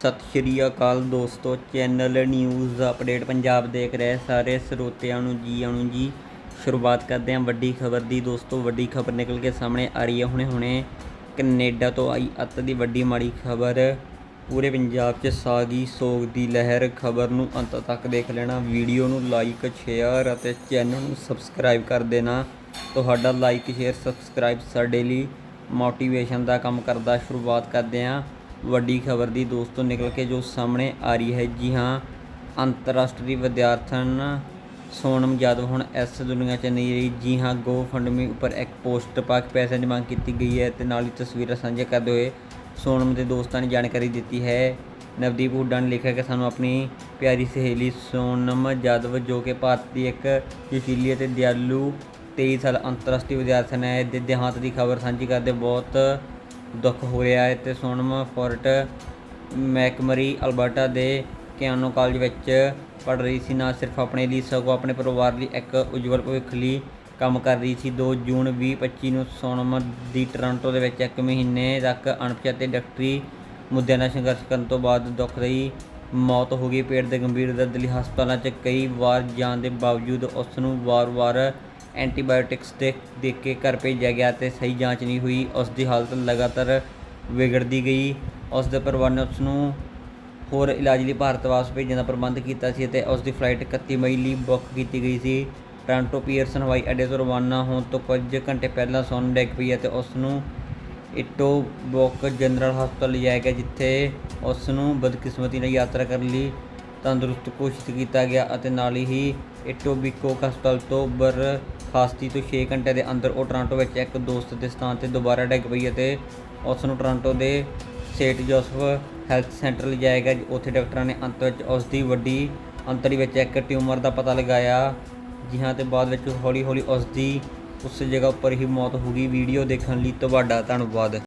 ਸਤਿ ਸ਼੍ਰੀ ਅਕਾਲ ਦੋਸਤੋ, channel news update Punjab ਦੇਖ ਰਹੇ ਸਾਰੇ ਸਰੋਤਿਆਂ ਨੂੰ ਜੀ ਆਇਆਂ ਜੀ। ਸ਼ੁਰੂਆਤ ਕਰਦੇ ਹਾਂ ਵੱਡੀ ਖਬਰ ਦੀ। ਦੋਸਤੋ, ਵੱਡੀ ਖਬਰ ਨਿਕਲ ਕੇ ਸਾਹਮਣੇ ਆ ਰਹੀ ਹੈ। ਹੁਣੇ ਹੁਣੇ ਕੈਨੇਡਾ ਤੋਂ ਆਈ ਅੱਤ ਦੀ ਵੱਡੀ ਮਾੜੀ ਖਬਰ। ਪੂਰੇ ਪੰਜਾਬ 'ਚ ਸਾਗੀ ਸੋਗ ਦੀ ਲਹਿਰ ਖਬਰ ਨੂੰ ਅੰਤ ਤੱਕ ਦੇਖ ਲੈਣਾ। ਵੀਡੀਓ ਨੂੰ ਲਾਈਕ, ਸ਼ੇਅਰ ਅਤੇ ਚੈਨਲ ਨੂੰ ਸਬਸਕ੍ਰਾਈਬ ਕਰ ਦੇਣਾ। ਤੁਹਾਡਾ ਲਾਈਕ, ਸ਼ੇਅਰ, ਸਬਸਕ੍ਰਾਈਬ ਸਾਡੇ ਲਈ ਮੋਟੀਵੇਸ਼ਨ ਦਾ ਕੰਮ ਕਰਦਾ। ਸ਼ੁਰੂਆਤ ਕਰਦੇ ਹਾਂ। ਵੱਡੀ ਖਬਰ ਦੀ ਦੋਸਤੋ ਨਿਕਲ ਕੇ ਜੋ ਸਾਹਮਣੇ ਆ ਰਹੀ ਹੈ। ਜੀ ਹਾਂ, ਅੰਤਰਰਾਸ਼ਟਰੀ ਵਿਦਿਆਰਥਣ ਸੋਨਮ ਯਾਦਵ ਹੁਣ ਇਸ ਦੁਨੀਆ 'ਚ ਨਹੀਂ ਰਹੀ। ਜੀ ਹਾਂ ਗੋ ਫੰਡਮੀ ਉੱਪਰ ਇੱਕ ਪੋਸਟ ਪਾ ਕੇ ਪੈਸਿਆਂ ਦੀ ਮੰਗ ਕੀਤੀ ਗਈ ਹੈ ਤੇ ਨਾਲ ਹੀ ਤਸਵੀਰਾਂ ਸਾਂਝੀਆਂ ਕਰਦੇ ਹੋਏ ਸੋਨਮ ਦੇ ਦੋਸਤਾਂ ਨੇ ਜਾਣਕਾਰੀ ਦਿੱਤੀ ਹੈ। ਨਵਦੀਪ ਹੁੱਡਾ ਨੇ ਲਿਖਿਆ ਕਿ ਸਾਨੂੰ ਆਪਣੀ ਪਿਆਰੀ ਸਹੇਲੀ ਸੋਨਮ ਯਾਦਵ, ਜੋ ਕਿ ਭਾਰਤ ਦੀ ਇੱਕ ਜੋਸ਼ੀਲੀ ਅਤੇ ਦਿਆਲੂ 23 ਸਾਲ ਅੰਤਰਰਾਸ਼ਟਰੀ ਵਿਦਿਆਰਥਣ ਹੈ, ਦੇ ਦੇਹਾਂਤ ਦੀ ਖਬਰ ਸਾਂਝੀ ਕਰਦੇ ਬਹੁਤ ਦੁੱਖ ਹੋ ਰਿਹਾ ਹੈ ਤੇ ਸੋਨਮ ਫੋਰਟ ਮੈਕਮਰੀ, ਅਲਬਰਟਾ ਦੇ ਕਿਆਨੋ ਕਾਲਜ ਵਿੱਚ ਪੜ ਰਹੀ ਸੀ। ਨਾ ਸਿਰਫ ਆਪਣੇ ਲਈ, ਸਗੋਂ ਆਪਣੇ ਪਰਿਵਾਰ ਲਈ ਇੱਕ ਉਜਵਲ ਭਵਿੱਖ ਲਈ ਕੰਮ ਕਰ ਰਹੀ ਸੀ। 2 ਜੂਨ 2025 ਨੂੰ ਸੋਨਮ ਦੀ ਟੋਰਾਂਟੋ ਦੇ ਵਿੱਚ ਇੱਕ ਮਹੀਨੇ ਤੱਕ ਅਣਪਛਾਤੇ ਡਾਕਟਰੀ ਮੁੱਦਿਆਂ ਨਾਲ ਸੰਘਰਸ਼ ਕਰਨ ਤੋਂ ਬਾਅਦ ਦੁਖਦਾਈ ਮੌਤ ਹੋ ਗਈ। ਪੇਟ ਦੇ ਗੰਭੀਰ ਦਰਦ ਲਈ ਹਸਪਤਾਲਾਂ 'ਚ ਕਈ ਵਾਰ ਜਾਣ ਦੇ ਬਾਵਜੂਦ ਉਸ ਨੂੰ ਵਾਰ-ਵਾਰ ਐਂਟੀਬਾਇਓਟਿਕਸ ਦੇ ਦੇ ਕੇ ਘਰ ਭੇਜਿਆ ਗਿਆ ਤੇ ਸਹੀ ਜਾਂਚ ਨਹੀਂ ਹੋਈ। ਉਸ ਦੀ ਹਾਲਤ ਲਗਾਤਾਰ ਵਿਗੜਦੀ ਗਈ। ਉਸ ਦੇ ਪਰਿਵਾਰ ਨੇ ਉਸ ਨੂੰ ਹੋਰ ਇਲਾਜ ਲਈ ਭਾਰਤ ਵਾਪਸ ਭੇਜਣ ਦਾ ਪ੍ਰਬੰਧ ਕੀਤਾ ਸੀ ਅਤੇ ਉਸ ਦੀ ਫਲਾਈਟ 31 ਮਈ ਲਈ ਬੁੱਕ ਕੀਤੀ ਗਈ ਸੀ। ਟੋਰਾਂਟੋ ਪੀਅਰਸਨ ਹਵਾਈ ਅੱਡੇ ਤੋਂ ਰਵਾਨਾ ਹੋਣ ਤੋਂ ਕੁਝ ਘੰਟੇ ਪਹਿਲਾਂ ਸੋਨ ਡੈਕ ਪਈ ਅਤੇ ਉਸ ਨੂੰ ਇਟੋਬੋਕ ਜਨਰਲ ਹਸਪਤਾਲ ਲਿਜਾਇਆ ਗਿਆ, ਜਿੱਥੇ ਉਸ ਨੂੰ ਬਦਕਿਸਮਤੀ ਨਾਲ ਯਾਤਰਾ ਕਰਨ ਲਈ ਤੰਦਰੁਸਤ ਘੋਸ਼ਿਤ ਕੀਤਾ ਗਿਆ ਅਤੇ ਨਾਲ ਹੀ ਇਟੋਬਿਕੋਕ ਹਸਪਤਾਲ ਤੋਂ ਬਰ ਬਰਖਾਸਤੀ ਤੋਂ 6 ਘੰਟੇ ਦੇ ਅੰਦਰ ਉਹ ਟੋਰਾਂਟੋ ਵਿੱਚ ਇੱਕ ਦੋਸਤ ਦੇ ਸਥਾਨ ਤੇ ਦੁਬਾਰਾ ਡਿੱਗ ਪਈ ਅਤੇ ਉਸ ਨੂੰ ਟੋਰਾਂਟੋ ਦੇ ਸੇਂਟ ਜੋਸਫ ਹੈਲਥ ਸੈਂਟਰ ਲਿਜਾਇਆ ਗਿਆ, ਉੱਥੇ ਡਾਕਟਰਾਂ ਨੇ ਅੰਤ ਵਿੱਚ ਉਸ ਦੀ ਵੱਡੀ ਅੰਤੜੀ ਵਿੱਚ ਇੱਕ ਟਿਊਮਰ ਦਾ ਪਤਾ ਲਗਾਇਆ, ਜਿਹਾਂ ਤੇ ਬਾਅਦ ਵਿੱਚ ਹੌਲੀ ਹੌਲੀ ਉਸ ਦੀ ਉਸ ਜਗ੍ਹਾ ਉੱਪਰ ਹੀ ਮੌਤ ਹੋ ਗਈ। ਵੀਡੀਓ ਦੇਖਣ ਲਈ ਤੁਹਾਡਾ ਧੰਨਵਾਦ।